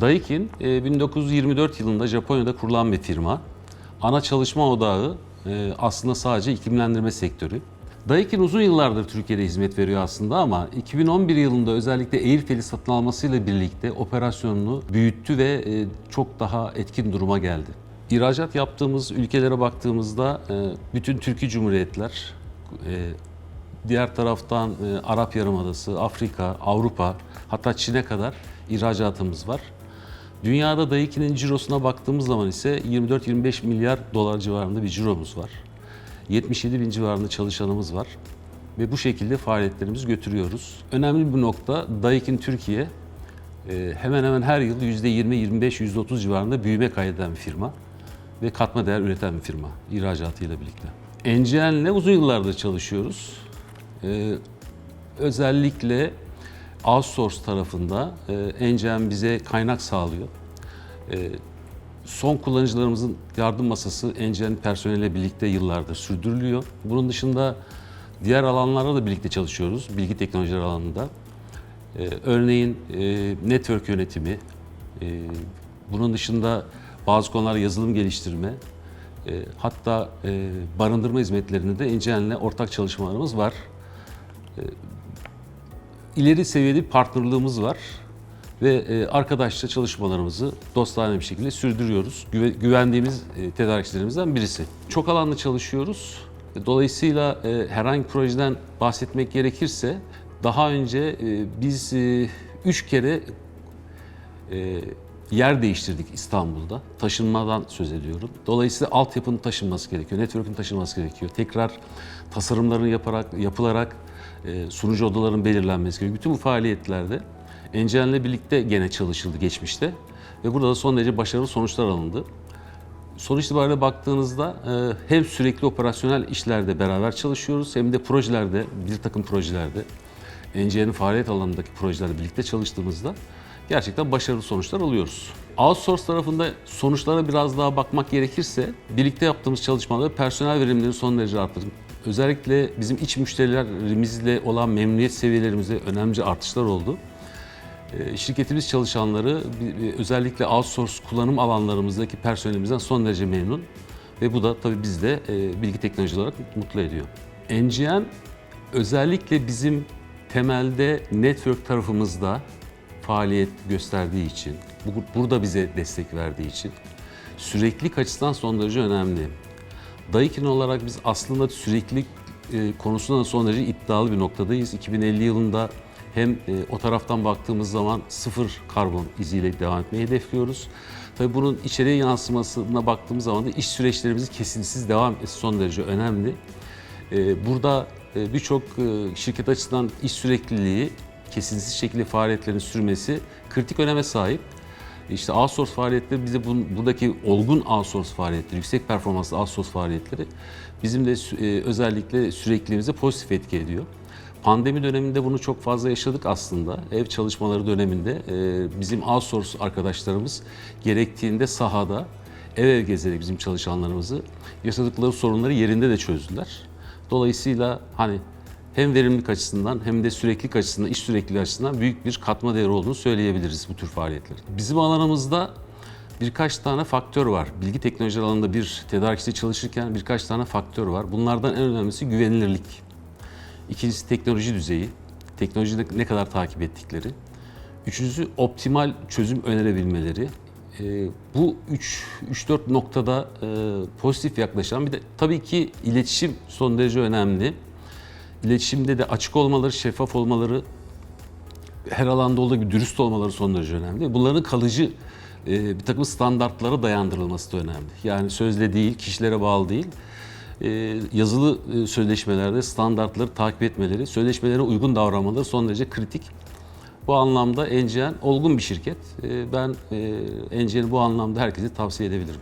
Daikin e, 1924 yılında Japonya'da kurulan bir firma. Ana çalışma odağı e, aslında sadece iklimlendirme sektörü. Daikin uzun yıllardır Türkiye'de hizmet veriyor aslında ama 2011 yılında özellikle Airtel'i satın almasıyla birlikte operasyonunu büyüttü ve e, çok daha etkin duruma geldi. İhracat yaptığımız ülkelere baktığımızda e, bütün Türkiye Cumhuriyetler, e, diğer taraftan e, Arap Yarımadası, Afrika, Avrupa hatta Çin'e kadar ihracatımız var. Dünyada Daiki'nin cirosuna baktığımız zaman ise 24-25 milyar dolar civarında bir ciromuz var. 77 bin civarında çalışanımız var ve bu şekilde faaliyetlerimizi götürüyoruz. Önemli bir nokta Daikin Türkiye e, hemen hemen her yıl %20, 25, %30 civarında büyüme kaydeden bir firma ve katma değer üreten bir firma ihracatıyla birlikte. NGN'le uzun yıllardır çalışıyoruz. E, özellikle outsource tarafında e, bize kaynak sağlıyor. E, son kullanıcılarımızın yardım masası NGN personeliyle birlikte yıllardır sürdürülüyor. Bunun dışında diğer alanlarda da birlikte çalışıyoruz. Bilgi teknolojileri alanında. Ee, örneğin e, network yönetimi, e, bunun dışında bazı konularda yazılım geliştirme, e, hatta e, barındırma hizmetlerinde de NGN'le ortak çalışmalarımız var. E, ileri seviyede bir partnerlığımız var ve e, arkadaşça çalışmalarımızı dostane bir şekilde sürdürüyoruz. Güve- güvendiğimiz e, tedarikçilerimizden birisi. Çok alanlı çalışıyoruz. Dolayısıyla e, herhangi bir projeden bahsetmek gerekirse daha önce biz üç kere yer değiştirdik İstanbul'da. Taşınmadan söz ediyorum. Dolayısıyla altyapının taşınması gerekiyor, network'ün taşınması gerekiyor. Tekrar tasarımların yaparak, yapılarak e, sunucu odaların belirlenmesi gerekiyor. Bütün bu faaliyetlerde NGN'le birlikte gene çalışıldı geçmişte. Ve burada da son derece başarılı sonuçlar alındı. Sonuç itibariyle baktığınızda e, hem sürekli operasyonel işlerde beraber çalışıyoruz hem de projelerde, bir takım projelerde, NGN'in faaliyet alanındaki projelerde birlikte çalıştığımızda gerçekten başarılı sonuçlar alıyoruz. Outsource tarafında sonuçlara biraz daha bakmak gerekirse birlikte yaptığımız çalışmalarda personel verimlerini son derece arttırdık. Özellikle bizim iç müşterilerimizle olan memnuniyet seviyelerimizde önemli artışlar oldu. E, Şirketimiz çalışanları özellikle outsource kullanım alanlarımızdaki personelimizden son derece memnun ve bu da tabii bizi de e, bilgi teknoloji olarak mutlu ediyor. NGN özellikle bizim temelde network tarafımızda faaliyet gösterdiği için, bu- burada bize destek verdiği için süreklilik açısından son derece önemli. Daikin olarak biz aslında süreklilik e, konusunda da son derece iddialı bir noktadayız. 2050 yılında hem e, o taraftan baktığımız zaman sıfır karbon iziyle devam etmeyi hedefliyoruz. Tabii bunun içeriye yansımasına baktığımız zaman da iş süreçlerimizin kesintisiz devam etmesi son derece önemli. E, Burada birçok şirket açısından iş sürekliliği, kesintisiz şekilde faaliyetlerin sürmesi kritik öneme sahip. İşte outsource faaliyetleri bize buradaki olgun outsource faaliyetleri, yüksek performanslı outsource faaliyetleri bizim de e, özellikle sürekliliğimize pozitif etki ediyor. Pandemi döneminde bunu çok fazla yaşadık aslında. Ev çalışmaları döneminde e, bizim outsource arkadaşlarımız gerektiğinde sahada ev ev gezerek bizim çalışanlarımızı yaşadıkları sorunları yerinde de çözdüler. Dolayısıyla hani hem verimlilik açısından hem de süreklilik açısından, iş sürekliliği açısından büyük bir katma değeri olduğunu söyleyebiliriz bu tür faaliyetlerin. Bizim alanımızda birkaç tane faktör var. Bilgi teknolojileri alanında bir tedarikçide çalışırken birkaç tane faktör var. Bunlardan en önemlisi güvenilirlik. İkincisi teknoloji düzeyi. Teknolojide ne kadar takip ettikleri. Üçüncüsü optimal çözüm önerebilmeleri. Ee, bu 3-4 noktada e, pozitif yaklaşan bir de tabii ki iletişim son derece önemli. İletişimde de açık olmaları, şeffaf olmaları, her alanda olduğu gibi dürüst olmaları son derece önemli. Bunların kalıcı e, bir takım standartlara dayandırılması da önemli. Yani sözle değil, kişilere bağlı değil. E, yazılı e, sözleşmelerde standartları takip etmeleri, sözleşmelere uygun davranmaları son derece kritik. Bu anlamda NGN olgun bir şirket. Ben e, bu anlamda herkese tavsiye edebilirim.